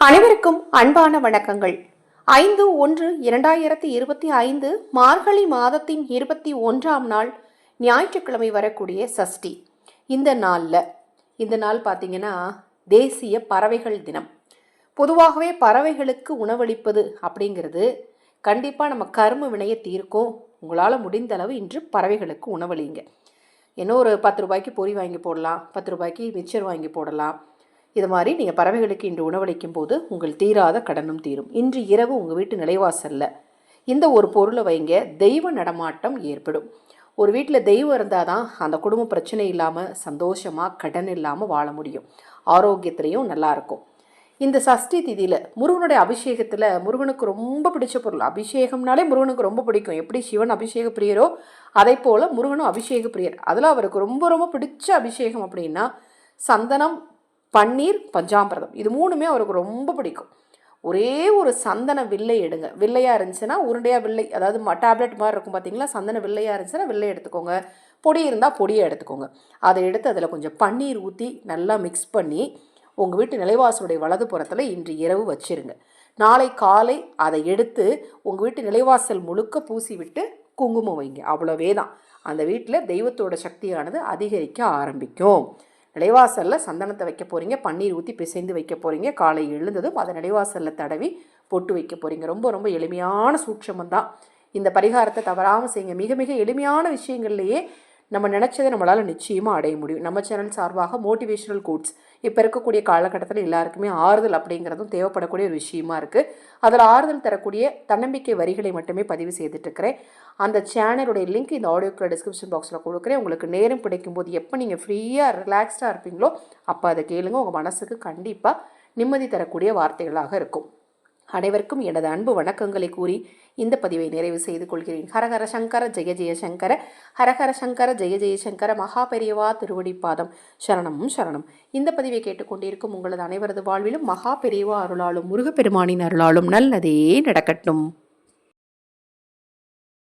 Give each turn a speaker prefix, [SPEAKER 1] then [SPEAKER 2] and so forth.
[SPEAKER 1] அனைவருக்கும் அன்பான வணக்கங்கள். ஐந்து ஒன்று இரண்டாயிரத்தி இருபத்தி ஐந்து மார்கழி மாதத்தின் இருபத்தி ஒன்றாம் நாள் ஞாயிற்றுக்கிழமை வரக்கூடிய சஷ்டி. இந்த நாளில் இந்த நாள் பார்த்தீங்கன்னா தேசிய பறவைகள் தினம். பொதுவாகவே பறவைகளுக்கு உணவளிப்பது அப்படிங்கிறது கண்டிப்பாக நம்ம கரும வினையை தீர்க்கும். உங்களால் முடிந்த அளவு இன்று பறவைகளுக்கு உணவளிங்க. என்ன ஒரு பத்து ரூபாய்க்கு பொரி வாங்கி போடலாம் பத்து ரூபாய்க்கு மிச்சர் வாங்கி போடலாம் இது மாதிரி நீங்கள் பறவைகளுக்கு இன்று உணவளிக்கும் போது உங்கள் தீராத கடனும் தீரும். இன்று இரவு உங்கள் வீட்டு நிலைவாசல்ல. இந்த ஒரு பொருளை வைங்க. தெய்வ நடமாட்டம் ஏற்படும். ஒரு வீட்டில் தெய்வம் இருந்தால் தான் அந்த குடும்ப பிரச்சனை இல்லாமல் சந்தோஷமாக கடன் இல்லாமல் வாழ முடியும். ஆரோக்கியத்திலையும் நல்லாயிருக்கும் இந்த சஷ்டி திதியில் முருகனுடைய அபிஷேகத்தில் முருகனுக்கு ரொம்ப பிடிச்ச பொருள். அபிஷேகம்னாலே முருகனுக்கு ரொம்ப பிடிக்கும். எப்படி சிவன் அபிஷேக பிரியரோ அதே போல் முருகனும் அபிஷேக பிரியர். அதில் அவருக்கு ரொம்ப ரொம்ப பிடிச்ச அபிஷேகம் அப்படின்னா சந்தனம் பன்னீர் பஞ்சாமிரதம். இது மூணுமே அவருக்கு ரொம்ப பிடிக்கும். ஒரே ஒரு சந்தன வில்லை எடுங்க. வில்லையாக இருந்துச்சுன்னா உருண்டையாக வில்லை அதாவது டேப்லெட் மாதிரி இருக்கும் பார்த்தீங்களா சந்தன வில்லையாக இருந்துச்சுன்னா வில்லை எடுத்துக்கோங்க. பொடி இருந்தால் பொடியை எடுத்துக்கோங்க. அதை எடுத்து அதில் கொஞ்சம் பன்னீர் ஊற்றி நல்லா மிக்ஸ் பண்ணி உங்கள் வீட்டு நிலைவாசலுடைய வலது புறத்தில் இன்று இரவு வச்சிருங்க. நாளை காலை அதை எடுத்து உங்கள் வீட்டு நிலைவாசல் முழுக்க பூசி விட்டு குங்குமம் வைங்க. அவ்வளோவே தான் அந்த வீட்டில் தெய்வத்தோட சக்தியானது அதிகரிக்க ஆரம்பிக்கும். நிலைவாசலில் சந்தனத்தை வைக்க போகிறீங்க பன்னீர் ஊற்றி பிசைந்து வைக்க போகிறீங்க காலை எழுந்ததும் அதை நிலைவாசலில் தடவி பொட்டு வைக்க போகிறீங்க ரொம்ப ரொம்ப எளிமையான சூட்சமம் தான். இந்த பரிகாரத்தை தவறாமல் செய்யுங்க. மிக மிக எளிமையான விஷயங்கள்லேயே நம்ம நினச்சதை நம்மளால் நிச்சயமாக அடைய முடியும். நம்ம சேனல் சார்பாக மோட்டிவேஷனல் கோட்ஸ் இப்போ இருக்கக்கூடிய காலகட்டத்தில் எல்லாருக்குமே ஆறுதல் அப்படிங்கிறதும் தேவைப்படக்கூடிய ஒரு விஷயமா இருக்குது அதில் ஆறுதல் தரக்கூடிய தன்னம்பிக்கை வரிகளை மட்டுமே பதிவு செய்துட்ருக்கிறேன் அந்த சேனலுடைய லிங்க் இந்த ஆடியோக்குள்ள டிஸ்கிரிப்ஷன் பாக்ஸில் கொடுக்குறேன். உங்களுக்கு நேரம் பிடிக்கும்போது எப்போ நீங்கள் ஃப்ரீயாக ரிலாக்ஸ்டாக இருப்பீங்களோ அப்போ அதை கேளுங்க. உங்கள் மனசுக்கு கண்டிப்பாக நிம்மதி தரக்கூடிய வார்த்தைகளாக இருக்கும். அனைவருக்கும் எனது அன்பு வணக்கங்களை கூறி இந்த பதிவை நிறைவு செய்து கொள்கிறேன். ஹரஹர சங்கர ஜெய ஜெயசங்கர ஹரஹர சங்கர ஜெய ஜெயசங்கர சங்கர. திருவடிப்பாதம் சரணம் சரணம். இந்த பதிவை கேட்டுக்கொண்டிருக்கும் உங்களது அனைவரது வாழ்விலும் மகா பெரியவா அருளாலும் முருகப்பெருமானின் அருளாலும் நல்லதே நடக்கட்டும்.